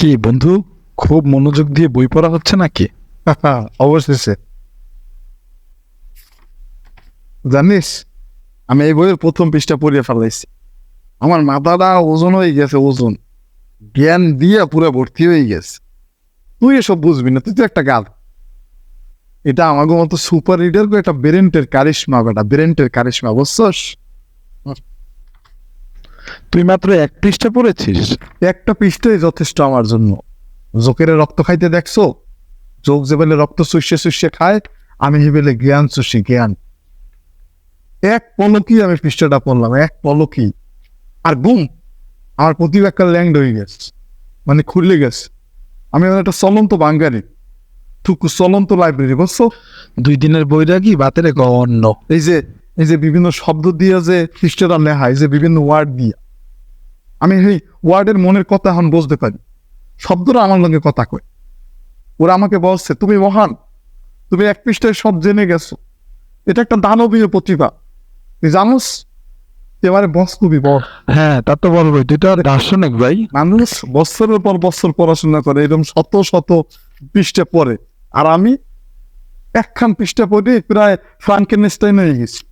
কি বন্ধু, খুব মনোযোগ দিয়ে বই পড়া হচ্ছে নাকি? অবশেষে। জানিস, আমি এই বইয়ের প্রথম পৃষ্ঠা পড়িয়ে ফেলাইছি। আমার মাথাটা ওজন হয়ে গেছে, ওজন। জ্ঞান দিয়ে পুরো ভর্তি হয়ে গেছে। তুই এসব বুঝবি না, তুই তো একটা গাল এটা আমাকে মতো সুপার রিডার একটা ব্রেন্টের কারিশমা বেটা, ব্রেন্টের কারিশমা, বুঝছস? তুই মাত্র এক পৃষ্ঠা পড়েছিস? একটা পৃষ্ঠাই যথেষ্ট আমার জন্য। জোকের রক্ত খাইতে দেখছ? যোগ যে বেলে রক্ত শুষে শুষে খায় আমি হেবেলে জ্ঞান শুষি জ্ঞান। এক পলকই আমি পৃষ্ঠাটা পড়লাম এক পলকই। আর বুম আমার প্রতিভা একটা ল্যান্ড হয়ে গেছে মানে খুলে গেছে। আমি একটা চলন্ত বাঙ্গারি টুকু চলন্ত লাইব্রেরি বুঝছ? দুই দিনের বৈরাগী বাতের অন্য এই যে এই যে বিভিন্ন শব্দ দিয়ে যে পৃষ্ঠাটা লেখা এই যে বিভিন্ন ওয়ার্ড দিয়ে। আমি এই ওয়ার্ডের মনের কথা এখন বুঝতে পারি। শব্দটা আমার লগে কথা কয়। ওরা আমাকে বলছে তুমি মহান তুমি এক পৃষ্ঠায় সব জেনে গেছো। এটা একটা দানবীয় প্রতিভা। তুই জানোস এবারে বস খুবই বল হ্যাঁ তা তো বলবোই। আর দার্শনিক ভাই। মানুষ বছরের পর বছর পড়াশোনা করে এরকম শত শত পৃষ্ঠে পড়ে। আর আমি একখান পৃষ্ঠা পড়ে প্রায় ফ্রাঙ্কেনস্টাইন হয়ে গেছি।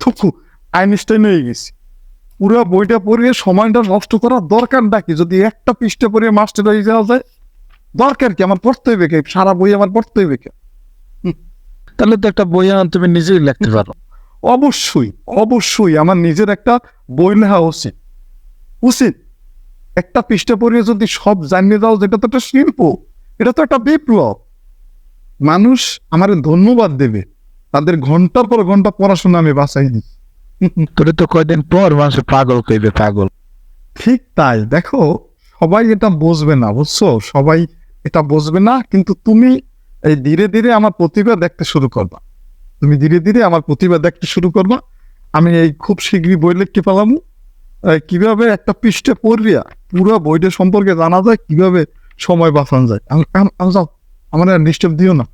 থুকু আইনস্টাইন হয়ে গেছি। পুরো বইটা পড়িয়ে সময়টা নষ্ট করার দরকারটা কি? যদি একটা পৃষ্ঠা পড়িয়ে মাস্টার হয়ে যাওয়া যায় দরকার কি? আমার পড়তে হইবে কি? সারা বই আমার পড়তে হইবে কি? তাহলে তো একটা বই তুমি নিজেই লিখতে পারো। অবশ্যই অবশ্যই আমার নিজের একটা বই লেখা উচিত। উচিত। একটা পৃষ্ঠা পড়িয়ে যদি সব জানিয়ে দাও যেটা তো একটা শিল্প এটা তো একটা বিপ্লব। মানুষ আমার ধন্যবাদ দেবে। তাদের ঘণ্টার পর ঘণ্টা পড়াশোনা আমি বাঁচাই দিই তোরে তো কয়দিন পর মানুষ পাগল কইবে, পাগল। ঠিক তাই। দেখো, সবাই এটা বুঝবে না, বুঝছ? সবাই এটা বুঝবে না, কিন্তু তুমি এই ধীরে ধীরে আমার প্রতিভা দেখতে শুরু করবা। তুমি ধীরে ধীরে আমার প্রতিভা দেখতে শুরু করবা। আমি এই খুব শীঘ্রই বই লিখতে পেলাম কীভাবে একটা পৃষ্ঠে পড়িয়া পুরো বইটা সম্পর্কে জানা যায়, কীভাবে সময় বাঁচানো যায়। আমি- যাও, আমার ডিস্টার্ব দিও না।